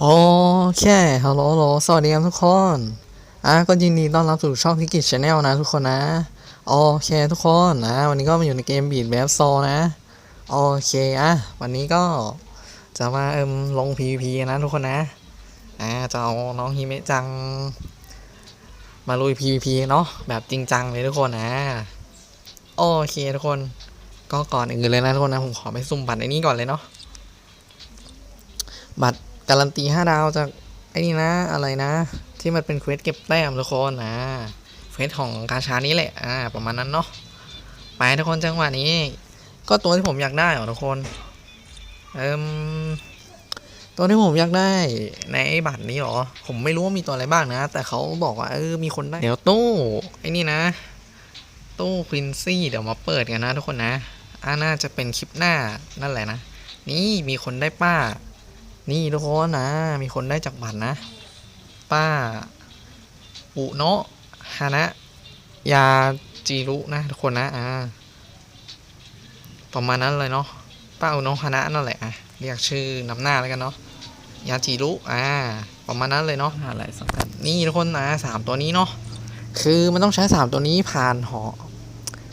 โอเคฮัลโหลฮัลโหลสวัสดีครับทุกคน อะก็ยินดีต้อนรับสู่ช่องทิกิจชาแนลนะทุกคนนะโอเคทุกคนนะ วันนี้ก็มาอยู่ในเกมบีดแบบโซนะโอเคอะวันนี้ก็จะมาเอิมลง PVP นะทุกคนนะอ่าจะเอาน้องฮิเมะจัง มาลุย PVP เนาะแบบจริงจังเลยทุกคนนะโอเคทุกคนก็ก่อนอื่นเลยนะทุกคนนะผมขอไปสุ่มบัตรไอ้นี้ก่อนเลยเนาะบัตร การันตีห้าดาวจากไอ้นี่นะอะไรนะ ที่มันเป็นเควสเก็บแต้มทุกคนนะเควสของกาชานี้แหละอ่าประมาณนั้นเนาะไปทุกคนจังหวะนี้ ก็ตัวที่ผมอยากได้เหรอทุกคนเอิมตัวที่ผมอยากได้ในไอ้บัตรนี้เหรอ ผมไม่รู้ว่ามีตัวอะไรบ้างนะ แต่เขาบอกว่าเออมีคนได้เดี๋ยวตู้ไอ้นี่นะ ตู้ควินซี่เดี๋ยวมาเปิดกันนะทุกคนนะอ่าน่าจะเป็นคลิปหน้านั่นแหละนะ นี่มีคนได้ป้า นี่ทุกคนนะ มีคนได้จากบัตรนะ ป้า อุโนะฮานะ ยาจิรุนะทุกคนนะอ่าประมาณนั้นเลยเนาะป้าอุโนะฮานะนั่นแหละอะเรียกชื่อนำหน้าแล้วกันเนาะยาจิรุอ่าประมาณนั้นเลยเนาะอะไรสักกันนี่ทุกคนนะสามตัวนี้เนาะคือมันต้องใช้สามตัวนี้ผ่านหอ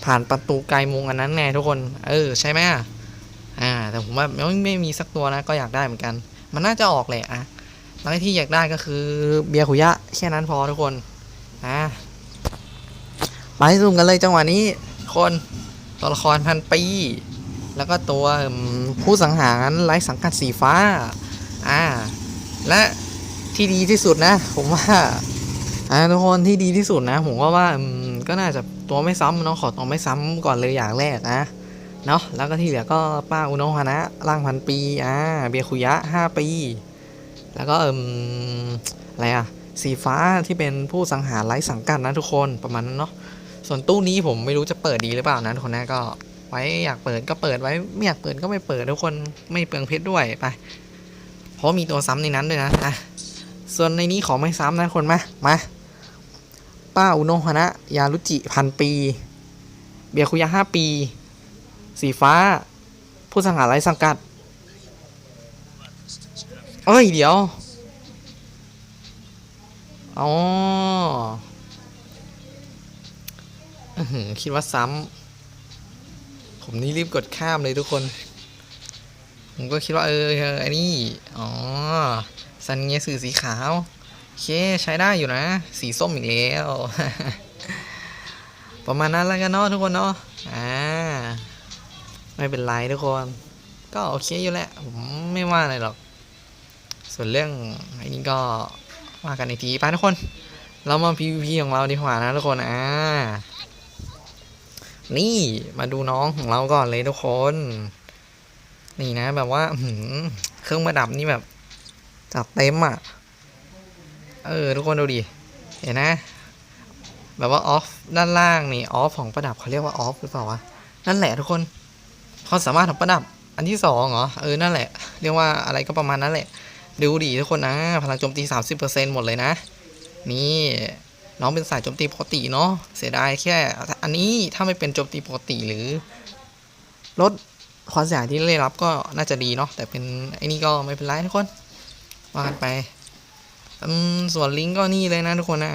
ผ่านประตูไกลมุงอันนั้นแน่ทุกคน เออ ใช่ไหมอะอ่าแต่ผมว่าไม่ไม่มีสักตัวนะก็อยากได้เหมือนกัน มันน่าจะออกแหละอะแล้วที่อยากได้ก็คือเบียร์ขุยะแค่นั้นพอทุกคนอะไปซูมกันเลยจังหวะนี้คนตัวละครพันปี แล้วก็ตัวผู้สังหารไร้สังกัดสีฟ้าอ่าและที่ดีที่สุดนะ ผมว่าอ่าทุกคนที่ดีที่สุดนะ ผมก็ว่าอืมก็น่าจะตัวไม่ซ้ำเนาะขอตัวไม่ซ้ำก่อนเลยอย่างแรกนะ เนาะแล้วก็ที่เหลือก็ป้าอุโนฮานะร่างพันปีอ่าเบียคุยะห้าปี แล้วก็เอิมอะไรอะสีฟ้าที่เป็นผู้สังหารไร้สังกัดนะทุกคนประมาณนั้นเนาะส่วนตู้นี้ผมไม่รู้จะเปิดดีหรือเปล่านะทุกคนนะก็ไว้อยากเปิดก็เปิดไว้ไม่อยากเปิดก็ไม่เปิดทุกคนไม่เปลืองเพชรด้วยไปเพราะมีตัวซ้ำในนั้นด้วยนะอะส่วนในนี้ขอไม่ซ้ำนะทุกคนมามาป้าอุโนฮานะยารุจิพันปี เบียคุยะห้าปี สีฟ้า ผู้สังหารไร้สังกัด เอ้ย เดี๋ยว อ๋อคิดว่าซ้ำ ผมนี่รีบกดข้ามเลยทุกคน ผมก็คิดว่าเออเออไอ้นี่อ๋อซันเงสื่อสีขาว โอเค ใช้ได้อยู่นะ สีส้มอีกแล้ว ประมาณนั้นแล้วกันเนาะทุกคนเนาะ อ่า ไม่เป็นไรทุกคน ก็โอเคอยู่แหละผมไม่ว่าอะไรหรอก ส่วนเรื่องไอ้นี้ก็ว่ากันอีกทีไปทุกคน เรามา PVP ของเราดีกว่านะทุกคนอ่านี่มาดูน้องของเราก่อนเลยทุกคน นี่นะแบบว่าเครื่องประดับนี่แบบ จัดเต็มอะ เออ ทุกคนดูดิ เห็นนะ แบบว่าออฟด้านล่างนี่ออฟของประดับเขาเรียกว่าออฟหรือเปล่าวะนั่นแหละทุกคน เขาสามารถทำประดับอันที่สองเหรอ เออ นั่นแหละ เรียกว่าอะไรก็ประมาณนั้นแหละ ดูดีทุกคนนะ พลังโจมตี 30%หมดเลยนะ นี่ น้องเป็นสายโจมตีปกติเนาะ เสียดายแค่ อันนี้ถ้าไม่เป็นโจมตีปกติหรือ ลดความเสียหายที่ได้รับก็น่าจะดีเนาะ แต่เป็นไอ้นี่ก็ไม่เป็นไรทุกคนว่ากันไป ส่วนลิงก์ก็นี่เลยนะทุกคนนะ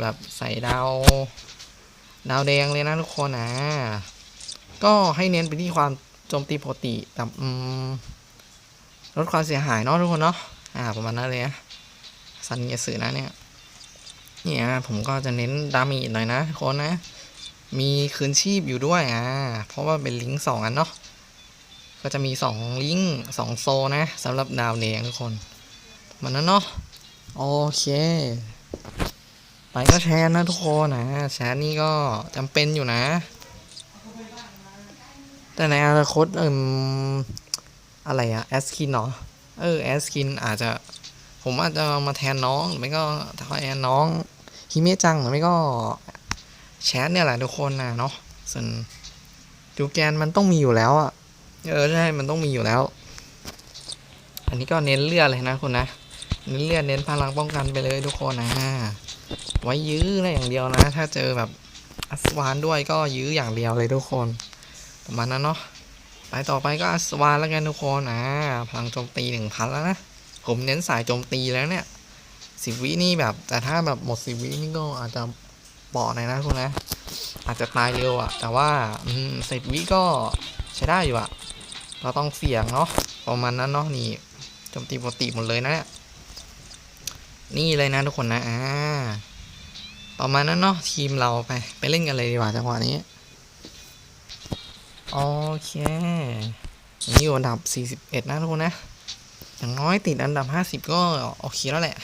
แบบใส่ดาว ดาวแดงเลยนะทุกคนนะ ก็ให้เน้นไปที่ความโจมตีปกติกับลดความเสียหายเนาะทุกคนเนาะอ่าประมาณนั้นเลยนะซันเยสือนะเนี่ยเนี่ยผมก็จะเน้นดามีหน่อยนะทุกคนนะ มีคืนชีพอยู่ด้วยอ่าเพราะว่าเป็นลิงก์สองอันเนาะก็จะมีสองลิงก์สองโซนะสำหรับดาวแดงทุกคนมันนั้นเนาะโอเค ไปก็แชร์นะทุกคนนะแชร์นี่ก็จำเป็นอยู่นะ แต่ในอนาคตเอิมอะไรอะแอสคินเนาะเออแอสคินอาจจะผมอาจจะมาแทนน้องหรือไม่ก็แทนน้องฮิเมจังหรือไม่ก็แชทเนี่ยแหละทุกคนนะเนาะส่วนดูแกนมันต้องมีอยู่แล้วอะเออใช่มันต้องมีอยู่แล้ว อันนี้ก็เน้นเลือดเลยนะคุณนะเน้นเลือดเน้นพลังป้องกันไปเลยทุกคนนะไว้ยื้ออะอย่างเดียวนะ ถ้าเจอแบบอัศวานด้วยก็ยื้ออย่างเดียวเลยทุกคน ประมาณนั้นเนาะไปต่อไปก็อัศวานแล้วกันทุกคนอ่าพลังโจมตีหนึ่งพันแล้วนะ ผมเน้นสายโจมตีแล้วเนี่ยสิบวินี่แบบ แต่ถ้าแบบหมดสิบวินี่ก็อาจจะปอดหน่อยนะทุกคนนะ อาจจะตายเร็วอะแต่ว่าสิบวิก็ใช้ได้อยู่อะเราต้องเสี่ยงเนาะประมาณนั้นเนาะนี่โจมตีปกติหมดเลยนะเนี่ยนี่เลยนะทุกคนนะอ่าประมาณนั้นเนาะทีมเราไป ไปเล่นกันเลยดีกว่าจังหวะนี้ โอเคอันนี้อยู่อันดับ 41 นะทุกคนนะ อย่างน้อยติดอันดับ 50 ก็โอเคแล้วแหละ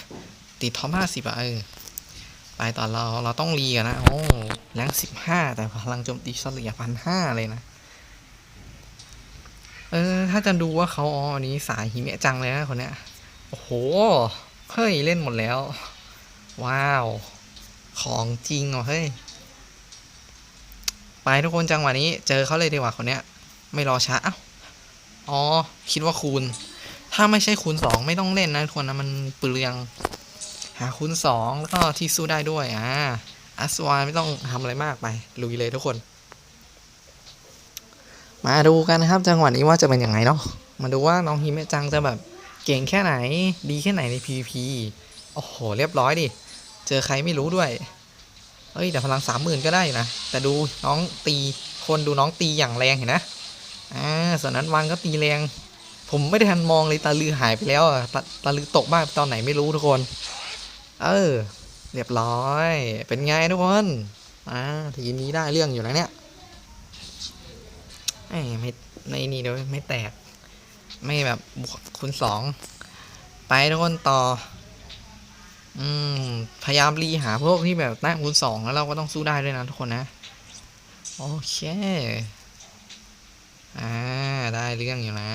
ติดท็อป50อะเออ ไปตอนเราเราต้องรีกันนะ โอ้แรง15 แต่พลังโจมตีเฉลี่ยพันห้าเลยนะ เออ ถ้าจะดูว่าเขาอ๋ออันนี้สายหิเมะจังเลยนะคนเนี้ย โอ้โห เฮ้ย เล่นหมดแล้ว ว้าว ของจริงเหรอเฮ้ย ไปทุกคนจังหวะนี้เจอเขาเลยดีกว่าคนเนี้ย ไม่รอช้าอ้าวอ๋อ คิดว่าคูณ ถ้าไม่ใช่คูณสองไม่ต้องเล่นนะทุกคนนะมันเปลือง หาคูณสองแล้วก็ที่สู้ได้ด้วยอ่าอัสวาไม่ต้องทำอะไรมากไป ลุยเลยทุกคน มาดูกันนะครับ จังหวะนี้ว่าจะเป็นยังไงเนาะมาดูว่าน้องฮิเมจังจะแบบเก่งแค่ไหน ดีแค่ไหนใน PVP โอ้โห เรียบร้อยดิ เจอใครไม่รู้ด้วย เอ้ยแต่พลังสามหมื่นก็ได้นะแต่ดูน้องตีคนดูน้องตีอย่างแรงเห็นนะอ่าส่วนนั้นวังก็ตีแรง ผมไม่ได้ทันมองเลยตาลือหายไปแล้วอะตาตาลือตกบ้านตอนไหนไม่รู้ทุกคน เออ เรียบร้อย เป็นไงทุกคนอ่าทีนี้ได้เรื่องอยู่นะเนี่ยไอ้ไม่ในนี่เดี๋ยวไม่แตก ไม่แบบบวกคูณสองไปทุกคนต่อ อืม พยายามรีหาพวกที่แบบแต้มคูณสองแล้วเราก็ต้องสู้ได้ด้วยนะทุกคนนะ โอเค อ่า ได้เรื่องอยู่นะ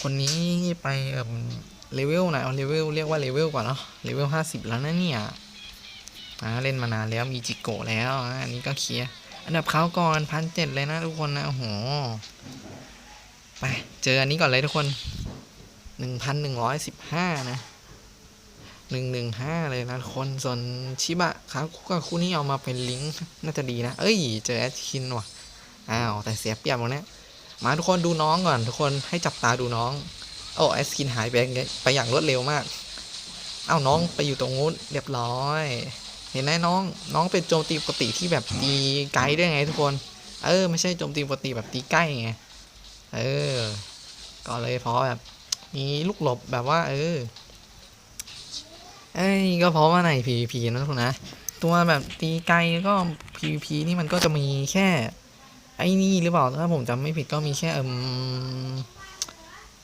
คนนี้ไปเอ่อเลเวลไหนเอาเลเวลเรียกว่าเลเวลก่อนเนาะ เลเวลห้าสิบแล้วนะเนี่ย อ่า เล่นมานานแล้วมีจิโกะแล้วอันนี้ก็เคลียร์ อันดับเขาก่อนพันเจ็ดเลยนะทุกคนนะ โอ้โห ไป เจออันนี้ก่อนเลยทุกคนหนึ่งพันหนึ่งร้อยสิบห้านะ หนึ่งหนึ่งห้าเลยนะคนส่วนชิบะครับคู่กับคู่นี้เอามาเป็นลิงก์น่าจะดีนะ เอ้ย เจอแอดคินว่ะ อ้าว แต่เสียเปรียบตรงนี้มาทุกคนดูน้องก่อน ทุกคนให้จับตาดูน้อง โอ้แอดคินหายไปไปอย่างรวดเร็วมาก เอ้าน้องไปอยู่ตรงนู้นเรียบร้อย เห็นไหมน้อง น้องเป็นโจมตีปกติที่แบบตีไกลได้ไงทุกคน เออ ไม่ใช่โจมตีปกติแบบตีใกล้ไง เออ ก็เลยพราะแบบมีลูกหลบแบบว่า เออ เอ้ยก็เพราะว่าใน PVP นะทุกนนะ ตัวแบบตีไกลก็ PVP นี่มันก็จะมีแค่ ไอ้นี่หรือเปล่าถ้าผมจำไม่ผิดก็มีแค่เอืม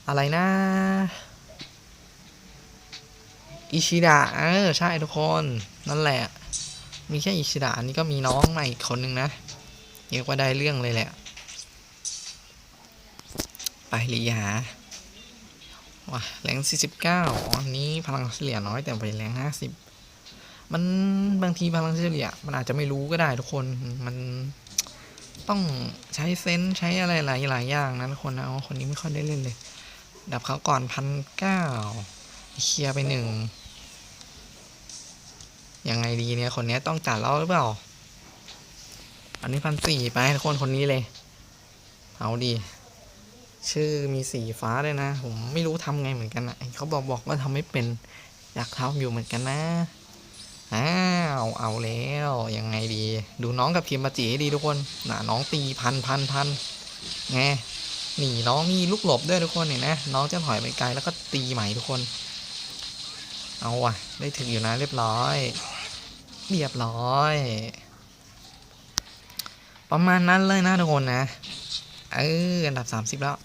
อะไรนะอิชิดะเออใช่ทุกคนนั่นแหละ มีแค่อิชิดะอันนี้ก็มีน้องใหม่อีกคนนึงนะเรียกว่าได้เรื่องเลยแหละ ไปรีหา ว้าแรง49อันนี้พลังเฉลี่ยน้อยแต่ไปแรง50มันบางทีพลังเฉลี่ยมันอาจจะไม่รู้ก็ได้ทุกคนมันต้องใช้เซนส์ใช้อะไรหลายหลายอย่างนะทุกคนนะอ๋อคนนี้ไม่ค่อยได้เล่นเลย ดับเขาก่อนพันเก้าเคลียร์ไปหนึ่งยังไงดีเนี่ยคนนี้ต้องจัดแล้วหรือเปล่า อันนี้พันสี่ไปทุกคนคนนี้เลย เอาดี ชื่อมีสีฟ้าเลยนะ ผมไม่รู้ทำไงเหมือนกันนะเขาบอกบอกว่าทำไม่เป็นอยากทำอยู่เหมือนกันนะอ้าวเอาแล้วยังไงดี ดูน้องกับพิมพ์มาจีให้ดีทุกคนน่ะน้องตีพันพันพันไงหนีน้องมีลูกหลบด้วยทุกคนเห็นนะน้องจะถอยไปไกลแล้วก็ตีใหม่ทุกคน เอาว่ะ ได้ถึงอยู่นะเรียบร้อย เรียบร้อย ประมาณนั้นเลยนะทุกคนนะ เอออันดับ 30 แล้ว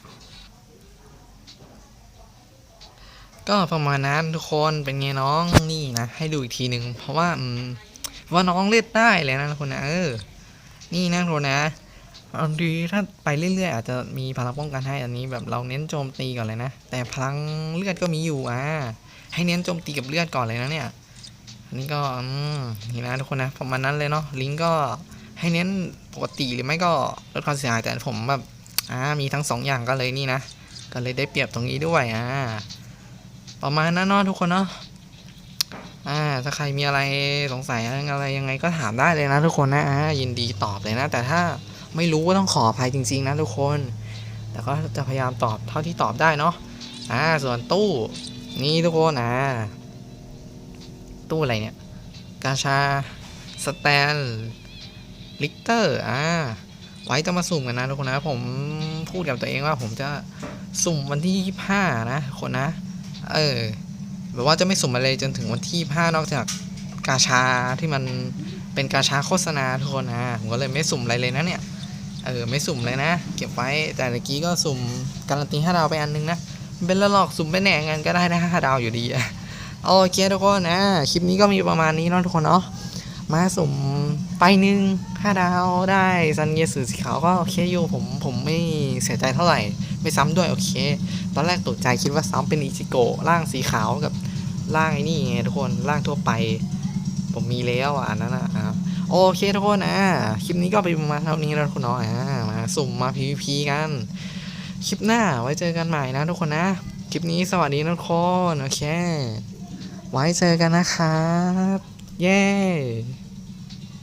ก็ประมาณนั้นทุกคนเป็นไงน้องนี่นะให้ดูอีกทีหนึ่งเพราะว่าว่าน้องเล่นได้เลยนะทุกคนนะเออ นี่นะทุกคนนะบางทีถ้าไปเรื่อยๆ อาจจะมีพลังป้องกันให้อันนี้แบบเราเน้นโจมตีก่อนเลยนะ แต่พลังเลือดก็มีอยู่อ่าให้เน้นโจมตีกับเลือดก่อนเลยนะเนี่ยอันนี้ก็อืมนี่นะทุกคนนะประมาณนั้นเลยเนาะลิงก์ก็ให้เน้นปกติหรือไม่ก็ลดความเสียหายแต่ผมแบบอ่ามีทั้งสองอย่างก็เลยนี่นะก็เลยได้เปรียบตรงนี้ด้วยอ่า ประมาณนั้นเนาะทุกคนเนาะอ่าถ้าใครมีอะไรสงสัยอะไรยังไงก็ถามได้เลยนะทุกคนนะอ่ายินดีตอบเลยนะ แต่ถ้าไม่รู้ก็ต้องขออภัยจริง ๆ นะทุกคน แต่ก็จะพยายามตอบเท่าที่ตอบได้เนาะอ่าส่วนตู้นี่ทุกคนอะตู้อะไรเนี่ยกาชาสแตนลิกเตอร์อ่าไว้จะมาสุ่มกันนะทุกคนนะ ผมพูดกับตัวเองว่าผมจะสุ่มวันที่ 25 นะคนนะ เออ แบบว่าจะไม่สุ่มอะไรจนถึงวันที่25นอกจากกาชาที่มันเป็นกาชาโฆษณาทุกคนนะผมก็เลยไม่สุ่มอะไรเลยนะเนี่ย เออไม่สุ่มเลยนะ เก็บไว้แต่เมื่อกี้ก็สุ่มการันตี5ดาวไปอันนึงนะเป็นละหลอกสุ่มไปแหน่งกันก็ได้นะ5ดาวอยู่ดีอะโอเคทุกคนนะ คลิปนี้ก็มีประมาณนี้เนาะทุกคนเนาะมาสุ่ม ไปหนึ่งห้าดาวได้ซันเยสือสีขาวก็โอเคอยู่ผมผมไม่เสียใจเท่าไหร่ ไม่ซ้ำด้วยโอเค ตอนแรกตกใจคิดว่าซ้ำเป็นอิจิโกะร่างสีขาวกับร่างไอ้นี่ไงทุกคนร่างทั่วไป ผมมีแล้วอะอันนั้นอะอะโอเคทุกคนอะคลิปนี้ก็ไปประมาณเท่านี้แล้วทุกคนเนาะอะมาสุ่มมา PVP กัน คลิปหน้าไว้เจอกันใหม่นะทุกคนนะ คลิปนี้สวัสดีนะทุกคนโอเค ไว้เจอกันนะครับ เย้